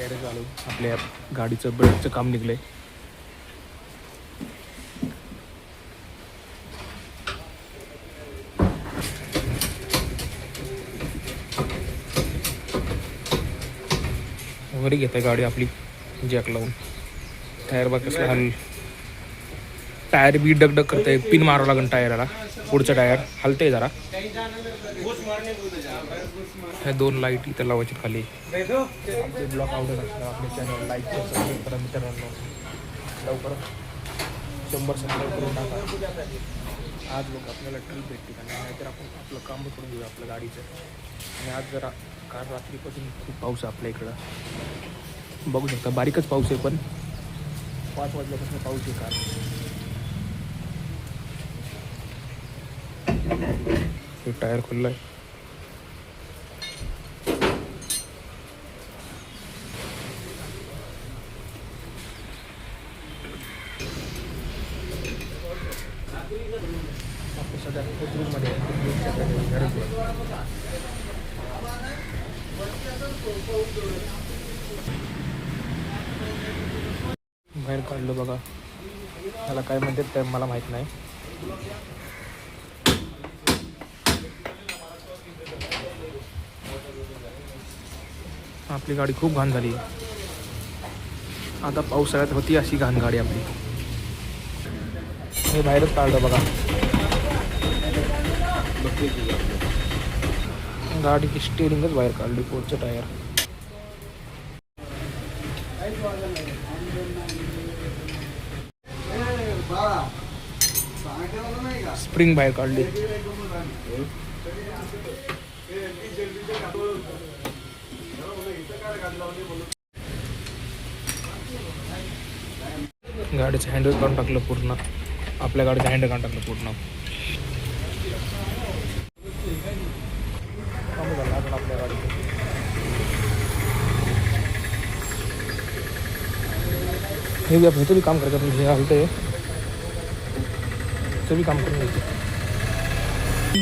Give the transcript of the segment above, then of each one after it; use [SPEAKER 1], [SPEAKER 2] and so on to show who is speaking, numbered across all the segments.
[SPEAKER 1] Garage आलो आपल्या गाडीचं ब्रेकचं काम निघलंय. वगैरे घेत आहे गाडी आपली जॅक लावून. टायर बाकी हल टायर बी डगडग करते पिन मारावं लागेल टायराला. पुढचं टायर. हलते जरा. ह्या दोन लाइट इथं लावायची खाली. ब्लॉक आवडत असणार आपल्या चॅनल लाईक करा. मित्रांनो. लवकर. शंभर शंभर करून टाका. आज लोक आपल्याला ट्रिप भेटते आणि नाहीतर आपण आपलं काम करून घेऊ आपल्या गाडीचं. आणि आज जरा काल रात्रीपासून खूप पाऊस आहे आपल्या इकडं. बघू शकता. बारीकच पाऊस आहे पण. पाच वाजल्यापासून पाऊस आहे काल. हे टायर खुल्ला आहे बाहेर काढलं बघा. त्याला काय म्हणतात ते मला माहीत नाही. आपली गाडी खूप घाण झाली. आता पावसाळ्यात होती अशी घाण गाडी आपली. हे बाहेरच काढलं बघा. गाडीची स्टेरिंगच बाहेर काढली पुढचं टायर स्प्रिंग बाहेर काढली. गाडीचं हँडल काढून टाकलं पूर्ण. आपल्या गाडीचं हँडल काढून टाकलं पूर्ण. आपल्या गाडीचं हे बी आपण बी काम करायचं आपण म्हणजे हे हलतंय. इथं बी काम करून घ्यायचं.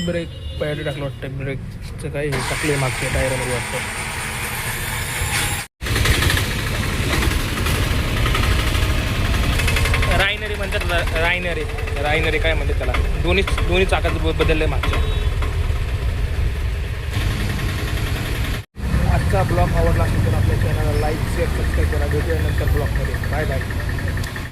[SPEAKER 1] ब्रेक पॅड टाकलं वाटतं ब्रेकचं काय हे टाकले मागच्या टायरमध्ये वाटतं रायनरी म्हणतात ना, रायनरी रायनरी काय म्हणतात त्याला? दोन्ही दोन्ही चाकात बदललं बदललंय मागच्या. आजचा ब्लॉग आवडला असेल तर आपल्या चॅनलला लाईक शेअर सबस्क्राईब करा. भेटूया नंतर ब्लॉगमध्ये. Bye bye